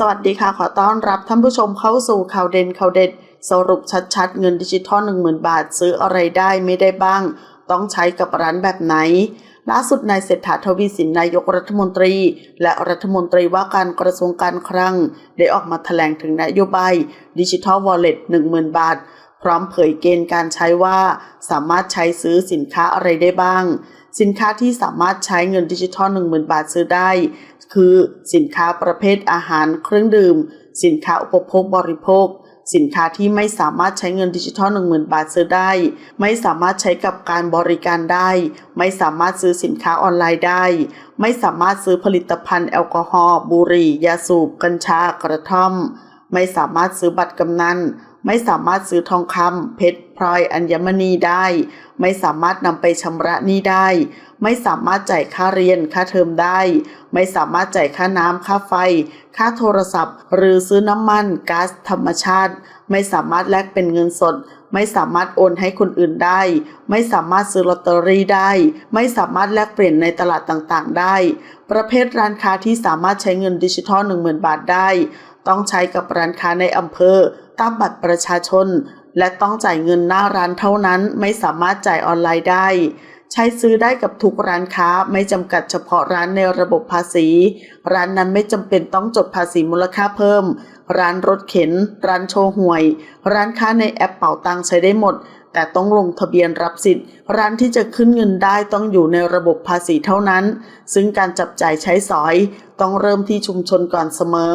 สวัสดีค่ะ ขอต้อนรับท่านผู้ชมเข้าสู่ข่าวเด่นข่าวเด็ด สรุปชัดๆ เงินดิจิทัล10,000 บาท ซื้ออะไรได้ไม่ได้บ้าง ต้องใช้กับร้านแบบไหน ล่าสุดนายเศรษฐาทวีสินนายกรัฐมนตรี และรัฐมนตรีว่าการกระทรวงการคลัง ได้ออกมาแถลงถึงนโยบายดิจิทัลวอลเล็ต10,000 บาท พร้อมเผยเกณฑ์การใช้ว่า สามารถใช้ซื้อสินค้าอะไรได้บ้าง สินค้าที่สามารถใช้เงินดิจิทัล 10,000 บาทซื้อได้ คือสินค้าประเภทอาหารเครื่องดื่ม สินค้าอุปโภคบริโภค สินค้าที่ไม่สามารถใช้เงินดิจิทัล 10,000 บาทซื้อได้ ไม่สามารถใช้กับการบริการได้ ไม่สามารถซื้อสินค้าออนไลน์ได้ ไม่สามารถซื้อผลิตภัณฑ์แอลกอฮอล์บุหรี่ยาสูบ กัญชากระท่อม ไม่สามารถซื้อบัตรกำนัน ไม่สามารถซื้อทองคำเพชรพลอยอัญมณีได้ ไม่สามารถนำไปชำระหนี้ได้ ไม่สามารถจ่ายค่าเรียนค่าเทอมได้ ไม่สามารถจ่ายค่าน้ำค่าไฟ ค่าโทรศัพท์ หรือซื้อน้ำมันก๊าซธรรมชาติ ไม่สามารถแลกเป็นเงินสด ไม่สามารถโอนให้คนอื่นได้ ไม่สามารถซื้อลอตเตอรี่ได้ ไม่สามารถแลกเปลี่ยนในตลาดต่างๆ ได้ ประเภทร้านค้าที่สามารถใช้เงินดิจิทัล 10,000 บาทได้ ต้องใช้กับร้านค้าในอำเภอตามบัตรประชาชน และต้องจ่ายเงินหน้าร้านเท่านั้นไม่สามารถจ่ายออนไลน์ได้ ใช้ซื้อได้กับทุกร้านค้าไม่จำกัดเฉพาะร้านในระบบภาษี ร้านนั้นไม่จำเป็นต้องจดภาษีมูลค่าเพิ่ม ร้านรถเข็น ร้านโชว์หวย ร้านค้าในแอปเป่าตังใช้ได้หมด แต่ต้องลงทะเบียนรับสิทธิ์ ร้านที่จะขึ้นเงินได้ต้องอยู่ในระบบภาษีเท่านั้น ซึ่งการจับจ่ายใช้สอย ต้องเริ่มที่ชุมชนก่อนเสมอ